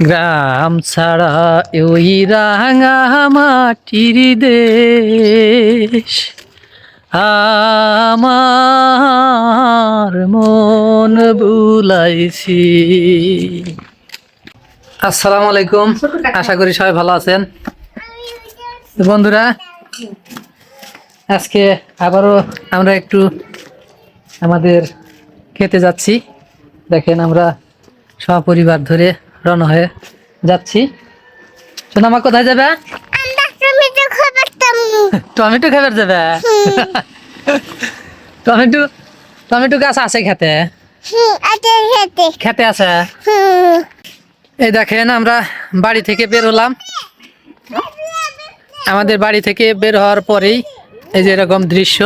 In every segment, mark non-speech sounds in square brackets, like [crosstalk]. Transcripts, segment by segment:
গ্রাম ছাড়া ওই রাঙা মাটির দেশ। আমার মন বুলাইছি। আসসালামু আলাইকুম। আশা করি সবাই ভালো আছেন। বন্ধুরা, আজকে আবারও আমরা একটু আমাদের খেতে যাচ্ছি। দেখেন আমরা সপরিবার ধরে রওনা হয়ে যাচ্ছি। সোনামা কোথায় যাবে? টমেটো খাবার যাবে? টমেটো টমেটো গাছ আছে খেতে? খেতে। আছে? এই দেখেন আমরা বাড়ি থেকে বের হলাম। আমাদের বাড়ি থেকে বের হওয়ার পরেই এই যে এরকম দৃশ্য।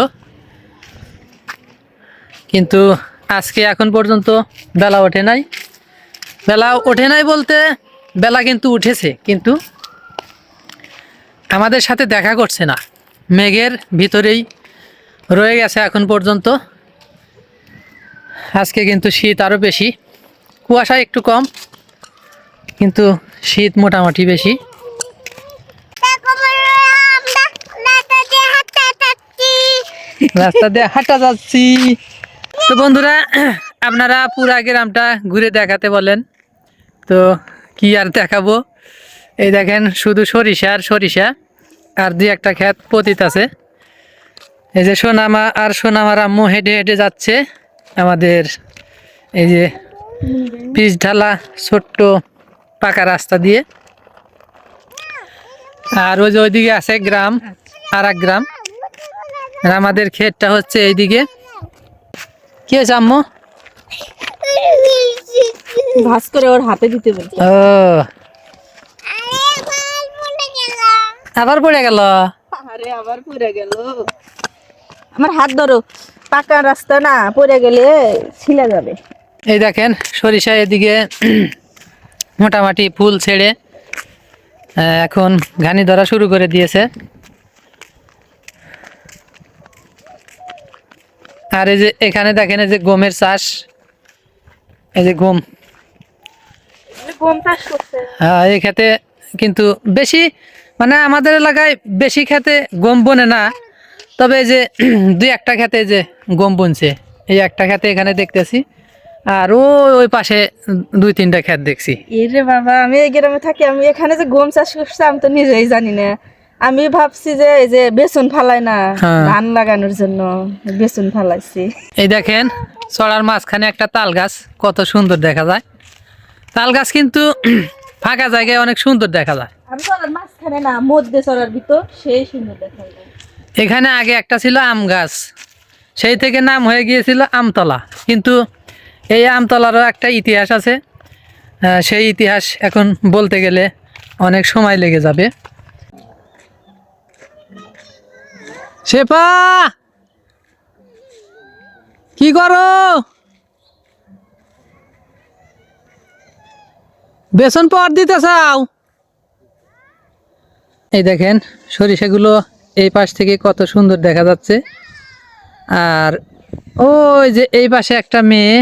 কিন্তু আজকে এখন পর্যন্ত বেলা ওঠে নাই। বেলা ওঠে নাই বলতে বেলা কিন্তু উঠেছে কিন্তু আমাদের সাথে দেখা করছে না। মেঘের ভিতরেই রয়ে গেছে এখন পর্যন্ত। আজকে কিন্তু শীত আরও বেশি। কুয়াশা একটু কম কিন্তু শীত মোটামুটি বেশি। রাস্তা দিয়ে হাঁটা যাচ্ছি। তো বন্ধুরা আপনারা পুরা গ্রামটা ঘুরে দেখাতে বলেন। তো কি আর দেখাবো? এই দেখেন, শুধু সরিষা আর সরিষা, আর দুই একটা ক্ষেত পতিত আছে। এই যে সোনামা আর সোনামার আম্মু হেঁটে হেঁটে যাচ্ছে। আমাদের এই যে পিচ ঢালা ছোট্ট পাকা রাস্তা দিয়ে। আর ওই যে ওইদিকে আছে গ্রাম আর এক গ্রাম। আর আমাদের ক্ষেতটা হচ্ছে এইদিকে। কি হয়েছে আম্মু? ভাস করে ওর হাতে দিতে বলছে আবার পড়ে গেল? আরে আবার পড়ে গেল। আমার হাত ধরো পাকা রাস্তা না পড়ে গেলে ছিলা যাবে। এই দেখেন সরিষা এদিকে মোটামুটি ফুল ছেড়ে এখন ঘানি ধরা শুরু করে দিয়েছে। আর এই যে এখানে দেখেন এই যে গমের চাষ এই যে গম। করছে হ্যাঁ এই খেতে কিন্তু বেশি মানে আমাদের এলাকায় বেশি খেতে গম বনে না। তবে এই যে [clears throat] দুই একটা খেতে যে গম বনছে। এই একটা খেতে এখানে দেখতেছি আর ওই ওই পাশে দুই তিনটা ক্ষেত দেখছি। এরে বাবা আমি এই গ্রামে থাকি আমি এখানে যে গম চাষ করছি আমি তো নিজেই জানি না। আমি ভাবছি যে এই যে বেসন ফালাই না হ্যাঁ। ধান লাগানোর জন্য বেসন ফালাইছি। এই দেখেন চড়ার মাঝখানে একটা তাল গাছ কত সুন্দর দেখা যায়। তাল গাছ কিন্তু [clears throat] ফাঁকা জায়গায় অনেক সুন্দর দেখা যায়। আমি চলার মাঝখানে না মধ্যে চলার ভিতর সেই সুন্দর দেখা যায়। এখানে আগে একটা ছিল আম গাছ সেই থেকে নাম হয়ে গিয়েছিল আমতলা। কিন্তু এই আমতলারও একটা ইতিহাস আছে। সেই ইতিহাস এখন বলতে গেলে অনেক সময় লেগে যাবে। শেপা কি করো? বেসন পর দিতে চাও? এই দেখেন, সরিষাগুলো এই পাশ থেকে কত সুন্দর দেখা যাচ্ছে। আর ওই যে এই পাশে একটা মেয়ে,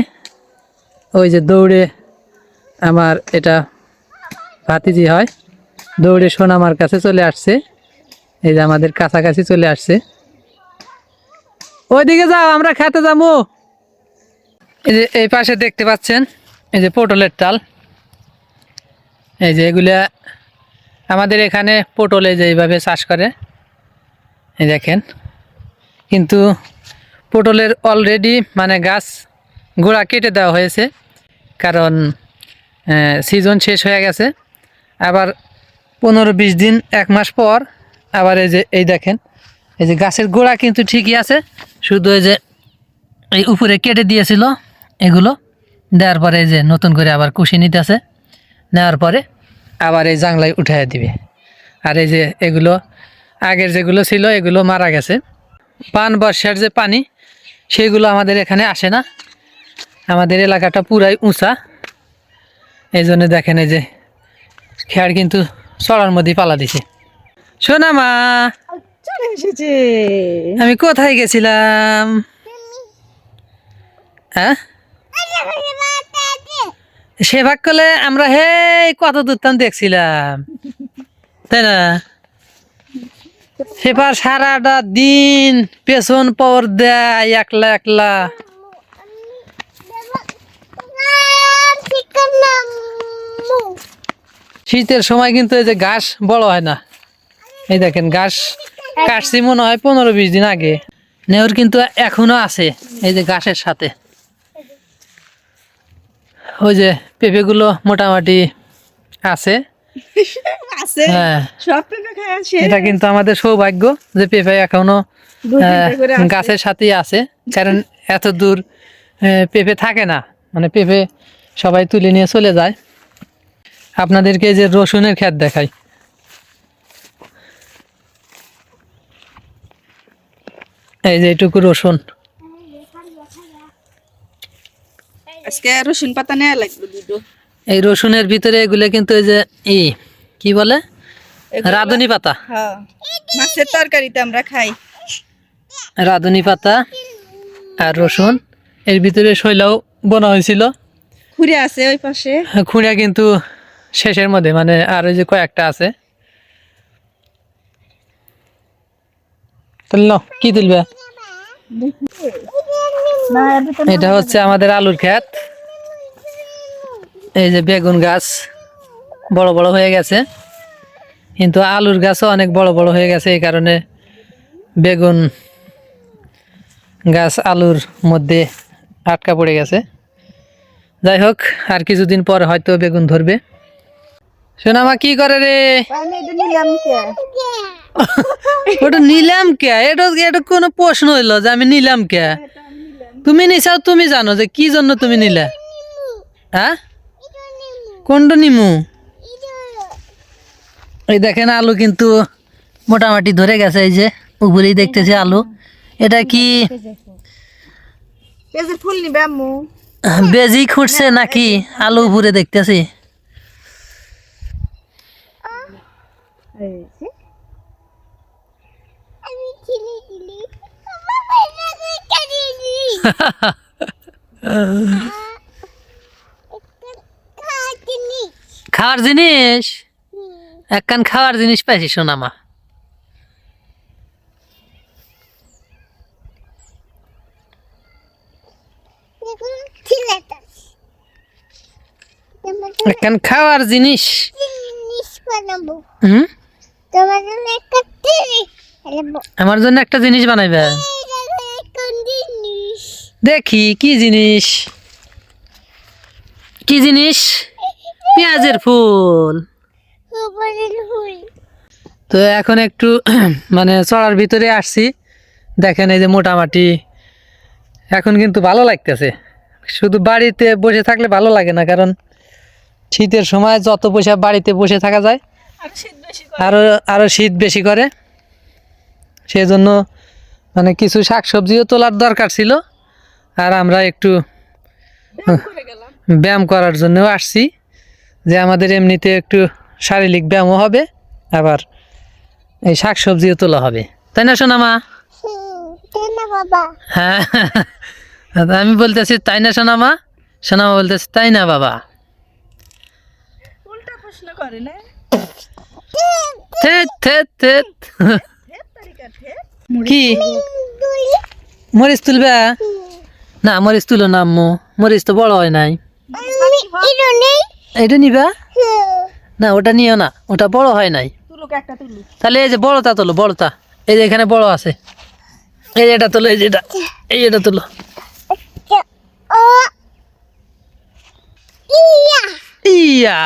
ওই যে দৌড়ে আমার এটা ভাতিজি হয়, দৌড়ে সোনামার কাছে চলে আসছে। এই যে আমাদের কাছাকাছি চলে আসছে। ওইদিকে যাও, আমরা খেতে যাব। এই যে এই পাশে দেখতে পাচ্ছেন, এই যে পটলের টাল এই যে এগুলা আমাদের এখানে পটলে যে এইভাবে চাষ করে, এই দেখেন। কিন্তু পটলের অলরেডি মানে গাছ গোড়া কেটে দেওয়া হয়েছে, কারণ সিজন শেষ হয়ে গেছে। আবার পনেরো বিশ দিন, এক মাস পর আবার এই যে, এই দেখেন, এই যে গাছের গোড়া কিন্তু ঠিকই আছে, শুধু এই যে এই উপরে কেটে দিয়েছিল এগুলো, দেওয়ার পরে এই যে নতুন করে আবার কুশি নিতেছে, নেওয়ার পরে আবার এই জাংলায় উঠাইয়া দিবে। আর এই যে এগুলো, আগের যেগুলো ছিল, এগুলো মারা গেছে। পান বর্ষার যে পানি, সেগুলো আমাদের এখানে আসে না। আমাদের এলাকাটা পুরাই উঁচা। এই জন্য দেখেন এই যে, খেয়ার কিন্তু চড়ার মধ্যেই পালা দিছে। শোনা মা চলে এসেছে। আমি কোথায় গেছিলাম? হ্যাঁ? সে ভাগ করলে আমরা হে কত দূরতাম দেখছিলাম। তাই না? সেবার সারাটা দিন পেছন পর দেয় একলা একলা। শীতের সময় কিন্তু এই যে ঘাস বড় হয় না। এই দেখেন ঘাস কাটছি মনে হয় পনেরো বিশ দিন আগে। নেওর কিন্তু এখনও আছে এই যে ঘাসের সাথে। ওই যে পেঁপেগুলো মোটামুটি আছে। হ্যাঁ। আছে। এটা কিন্তু আমাদের সৌভাগ্য যে পেঁপে এখনও। গাছের সাথেই আছে। কারণ এত দূর পেঁপে থাকে না। মানে পেঁপে সবাই তুলে নিয়ে চলে যায়। আপনাদেরকে এই যে রসুনের ক্ষেত দেখাই। এই যে এটুকু রসুন। আজকে রসুন পাতা নেওয়া লাগবে দুটো। এই রসুনের ভিতরে এগুলো কিন্তু এই যে ই কি বলে? রাঁধুনি পাতা। হ্যাঁ মাছের তরকারিতে আমরা খাই। রাঁধুনি পাতা আর রসুন। এর ভিতরে শৈলাও বোনা হয়েছিল। ঘুরে আছে ওই পাশে। খুঁড়িয়া কিন্তু শেষের মধ্যে মানে আর ওই যে কয়েকটা আছে। তাহলে কি তুলবে? এটা হচ্ছে আমাদের আলুর ক্ষেত। এই যে বেগুন গাছ বড় বড় হয়ে গেছে। কিন্তু আলুর গাছও অনেক বড় বড় হয়ে গেছে, এই কারণে বেগুন গাছ আলুর মধ্যে আটকা পড়ে গেছে। যাই হোক, আর কিছুদিন পর হয়তো বেগুন ধরবে। সোনামা কি করে রে? আমি নিলাম কে? ওটা নিলাম কে? এটা এটা কোনো প্রশ্ন হইল যে আমি নিলাম কে? তুমি নিছাও তুমি জানো যে কি জন্য তুমি নিলে? হ্যাঁ কোনটা নিমু? এই দেখেন আলু কিন্তু মোটামুটি ধরে গেছে এই যে উপরেই দেখতেছি আলু। এটা কি? বেজি খুঁটছে নাকি? আলু উপরে দেখতেছি। [laughs] খাওয়ার জিনিস। একখান খাওয়ার জিনিস পাইছি সোনামা একখান খাওয়ার জিনিস। হুম? তোমার জন্য একটা আমার জন্য একটা জিনিস বানাইবে। দেখি কি জিনিস? কি জিনিস? পেঁয়াজের ফুল। তো এখন একটু [clears throat] মানে চড়ার ভিতরে আসছি। দেখেন এই যে মোটামাটি এখন কিন্তু ভালো লাগতেছে। শুধু বাড়িতে বসে থাকলে ভালো লাগে না কারণ শীতের সময় যত পয়সা বাড়িতে বসে থাকা যায় আরও আরও শীত বেশি করে। সেই জন্য মানে কিছু শাকসবজিও তোলার দরকার ছিল। আর আমরা একটু ব্যায়াম করার জন্যও আসছি। যে আমাদের এমনিতে একটু শারীরিক ব্যায়ামও হবে আবার এই শাকসবজিও তোলা হবে। তাই না সোনামা? মা বাবা? হ্যাঁ আমি বলতেছি তাই না সোনামা? সোনামা বলতেছি তাই না বাবা? উল্টা প্রশ্ন করে না? থেত থেত থেত কি? মরিচ তুলবে? না, মরিচ তুলো না, আম্মু। মরিচ তো বড় হয় নাই। এটা নিবা? না, ওটা নিও না। ওটা বড় হয় নাই। তাহলে এই যে বড়টা তোলো, বড়টা। এই যে এখানে বড় আছে। এই যে এটা তোলো, এই যে এটা। এই এটা তোলো। ইয়া।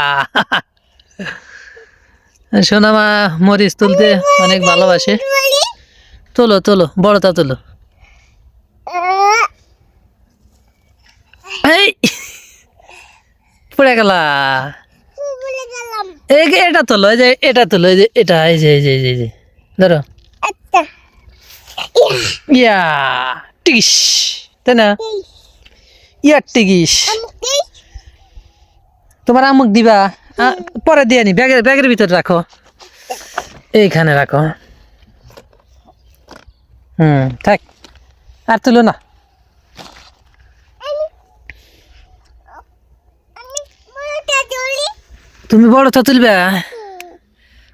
সোনামা মরিচ তুলতে অনেক ভালোবাসে। তোলো তোলো বড়টা তোলো। এই পড়ে গেলা। এই যে এটা তোলো এই যে এটা তোলো এই যে এটা এই যে এই যে এই যে, ধরো। ইয়া টিকিস তাই না? ইয়ার টিকিস। তোমার আমুক দিবা। পরে দিয়ে নি ব্যাগের ব্যাগের ভিতরে রাখো। এইখানে রাখো। হুম থাক আর তুলো না। তুমি বড়টা তুলবে?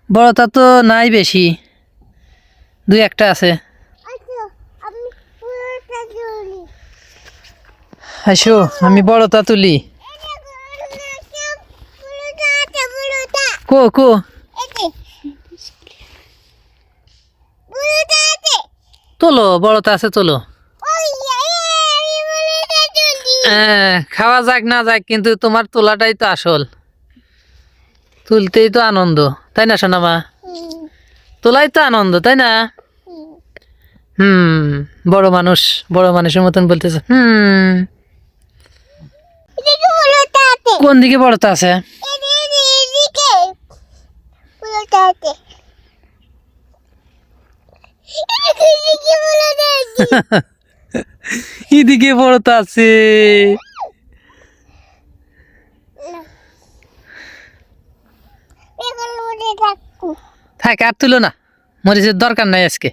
বড়টা তো নাই বেশি। দুই একটা আছে। আসো আমি বড়টা তুলি। কো কো। তোলো বড়টা আছে তোলো। হ্যাঁ, খাওয়া যাক না যাক কিন্তু তোমার তোলাটাই তো আসল। তুলতেই তো আনন্দ তাই না সোনামা? তোলাই তো আনন্দ তাই না? হুম। বড় মানুষ বড় মানুষের মতন বলতেছে হুম। কোন দিকে বড়টা আছে এদিকে এদিকে পুরোটা আছে এদিকে পুরোটা [laughs] আছে থাক আর তুলো না। মরিচের দরকার নাই আজকে।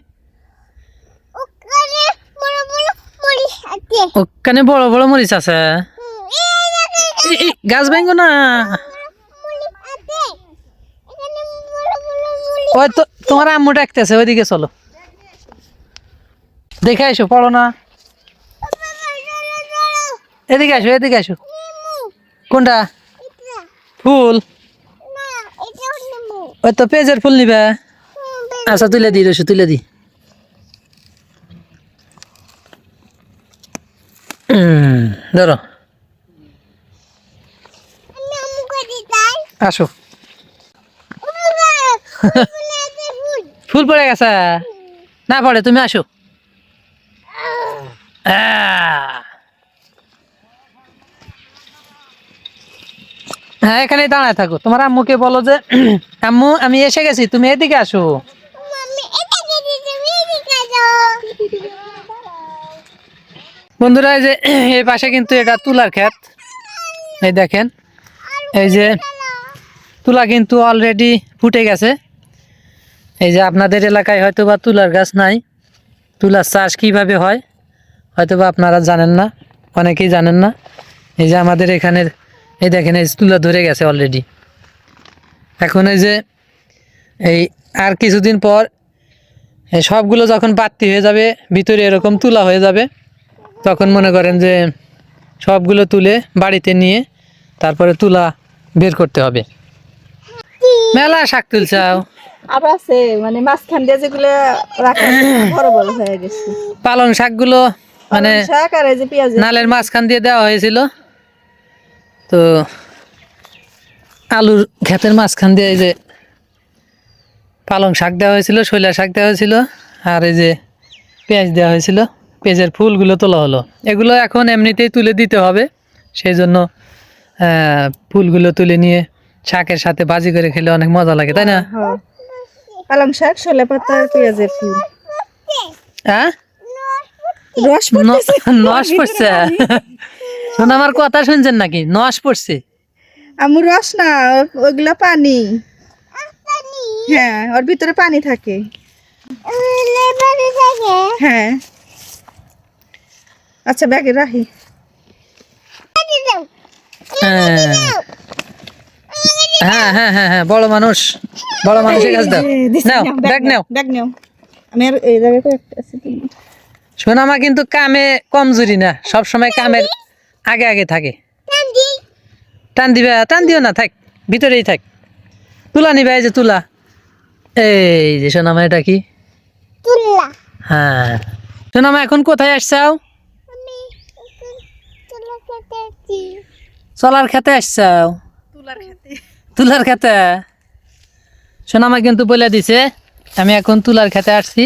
ওখানে বড় বড় মরিচ আছে। গাছ ভাঙবো না মরিচ আছে এখানে বড় বড় মরিচ ওই তো তোমার আম্মু ডাকতেছে ওইদিকে চলো। দেখে আসো পড়ো না। এদিকে আসো এদিকে আসো। কোনটা? ফুল। ওই তো পেজের ফুল নিবে। আচ্ছা তুলে দিই রসু তুলে দিই উম, ধরো। আসো [laughs] আমুকে, ফুলে আছে ফুল। ফুল পড়ে গেছে? না পড়ে, তুমি আসো। হ্যাঁ এখানে দাঁড়ায় থাকো। তোমার আম্মুকে বলো যে, [clears throat] আম্মু, আমি এসে গেছি, তুমি এদিকে আসো। বন্ধুরা, এই যে এই পাশে কিন্তু এটা তুলার ক্ষেত। এই দেখেন, এই যে, তুলা কিন্তু অলরেডি ফুটে গেছে। এই যে আপনাদের এলাকায় হয়তো বা তুলার গাছ নাই। তুলার চাষ কীভাবে হয় হয়তো বা আপনারা জানেন না, অনেকেই জানেন না। এই যে আমাদের এখানে, এই দেখেন, এই তুলা ধরে গেছে অলরেডি এখন এই যে, এই আর কিছুদিন পর সবগুলো যখন বাড়তি হয়ে যাবে, ভিতরে এরকম তুলা হয়ে যাবে, তখন মনে করেন যে সবগুলো তুলে বাড়িতে নিয়ে তারপরে তুলা বের করতে হবে। মেলা শাক তুলছাও আবার আছে মানে মাঝখান দিয়ে যেগুলো রাখা বড় বড় হয়ে গেছে। পালং শাকগুলো মানে শাক আর এই যে পেঁয়াজ নালের মাঝখান দিয়ে দেওয়া হয়েছিল। তো আলুর ক্ষেতের মাঝখান দিয়ে এই যে পালং শাক দেওয়া হয়েছিল শৈলা শাক দেওয়া হয়েছিল আর এই যে পেঁয়াজ দেওয়া হয়েছিল। পেঁয়াজের ফুলগুলো তোলা হলো। এগুলো এখন এমনিতেই তুলে দিতে হবে। সেই জন্য আহ, ফুলগুলো তুলে নিয়ে শাকের সাথে ভাজি করে খেলে অনেক মজা লাগে তাই না? হ্যাঁ। পালং শাক ছোলা পাতা আর পেঁয়াজের ফুল। হ্যাঁ? রস নস পড়ছে? শোন আমার কথা শুনছেন নাকি? নস পড়ছে? আমু রস না ও- ওগুলা পানি। হ্যাঁ ওর ভিতরে পানি থাকে। থাকে। হ্যাঁ। আচ্ছা ব্যাগে রাখি এদিকে যাও। হ্যাঁ হ্যাঁ হ্যাঁ হ্যাঁ বড় মানুষ। বড় মানুষের কাছ দাও নাও নাও, ব্যাগ নাও। ব্যাগ নাও। আমি আর এই জায়গায় কয়েকটা আছে সোনামা কিন্তু কামে কমজোরি না। সব সময় কামের আগে আগে থাকে। টান দিবে টান দিও না থাক ভিতরেই থাক। তুলা নিবে এই যে তুলা। এই যে সোনামা এটা কি? তুল্লা। হ্যাঁ। সোনামা এখন কোথায় আসছাও। চলার খেতে আসছাও তুলার খেতে। সোনামা কিন্তু বলে দিছে আমি এখন তুলার খেতে আসছি।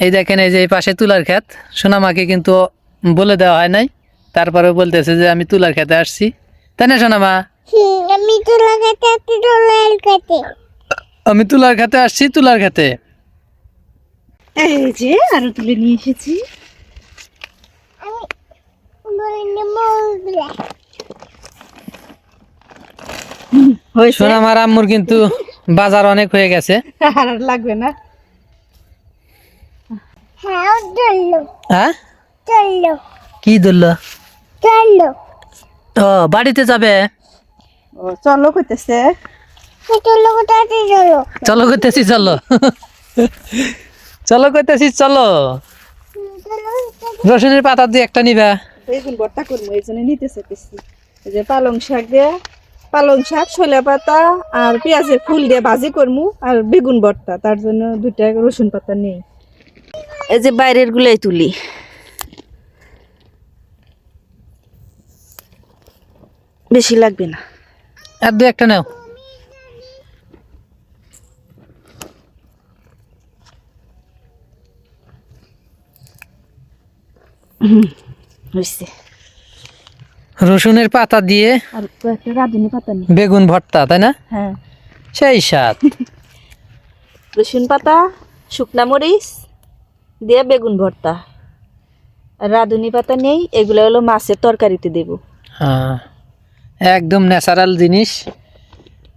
এই দেখেন এই যে এই পাশে তুলার ক্ষেত সোনামাকে কিন্তু বলে দেওয়া হয় নাই। তারপরে বলতেছে যে আমি তুলার খেতে আসছি। তাই না সোনামা আমি তুলার আমি তুলার খেতে আসছি তুলার খেতে। এই যে আরও তুলে নিয়ে এসেছি। আমি আম্মুর কিন্তু বাজার অনেক হয়ে গেছে। আর লাগবে না। হ্যাঁ চলল হ্যাঁ? চলল কি ধরল? ও বাড়িতে যাবে? ও চলো কইতেছে। চলো চলো? চলো করতেছি চলো। চলো করতেছি চলো। রসুনের পাতা দিয়ে একটা নিবা। বেগুন ভর্তা করব এই জন্য নিতে চাইতেছি। যে পালং শাক দিয়ে পালং শাক ছোলা পাতা আর পেঁয়াজের ফুল দিয়ে ভাজি করমু আর বেগুন ভর্তা। তার জন্য দুইটা রসুন পাতা নেই। এই যে বাইরের গুলাই তুলি। বেশি লাগবে না। আর দু একটা নাও। হুম হয়েছে রসুনের পাতা দিয়ে আর কয়েকটা রাঁধুনি পাতা নেই বেগুন ভর্তা তাই না? হ্যাঁ। সেই স্বাদ। [laughs] রসুন পাতা শুকনা মরিচ দিয়ে বেগুন ভর্তা। রাঁধুনি পাতা নেই এগুলো হলো মাছের তরকারিতে দেবো। হ্যাঁ একদম ন্যাচারাল জিনিস।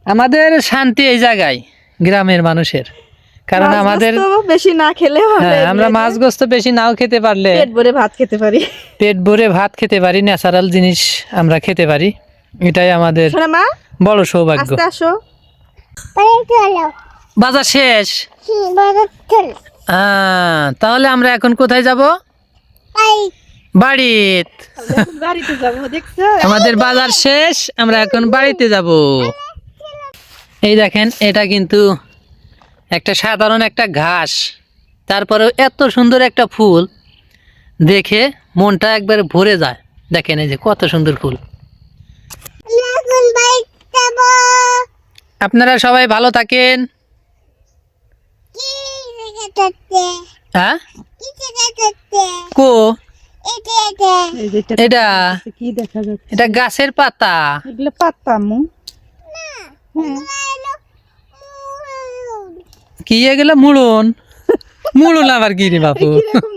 আমাদের শান্তি এই জায়গায় গ্রামের মানুষের। কারণ আমাদের বেশি না খেলে হ্যাঁ আমরা মাছ গোস্ত বেশি নাও খেতে পারলে পেট ভরে ভাত খেতে পারি। পেট ভরে ভাত খেতে পারি ন্যাচারাল জিনিস আমরা খেতে পারি। এটাই আমাদের বড় সৌভাগ্য। আস্তে আসো। পরে চলো বাজার শেষ। তাহলে আমরা এখন কোথায় যাব? বাড়িত। বাড়িতে যাব দেখছ? আমাদের বাজার শেষ আমরা এখন বাড়িতে যাব। এই দেখেন এটা কিন্তু একটা সাধারণ একটা ঘাস, তারপরেও এত সুন্দর একটা ফুল দেখে মনটা একবার ভরে যায়। দেখেন এই যে কত সুন্দর ফুল। আপনারা সবাই ভালো থাকেন। হ্যাঁ এটা? গাছের পাতা। পাতা কি এগুলো মুড়ন। মুড়ুন আবার কি রে বাপু?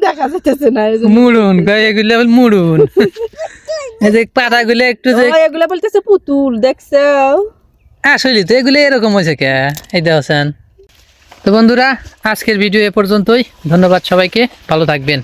দেখা যাচ্ছে না এই যে? মুড়ুন কয় এগুলো আবার মুড়ুন। এই যে পাতাগুলো একটু যে এগুলো বলতেছে পুতুল দেখছ আসলে তো এগুলো এরকম হয়েছে কে? এই দেখছেন তো বন্ধুরা আজকের ভিডিও এ পর্যন্তই। ধন্যবাদ সবাইকে। ভালো থাকবেন।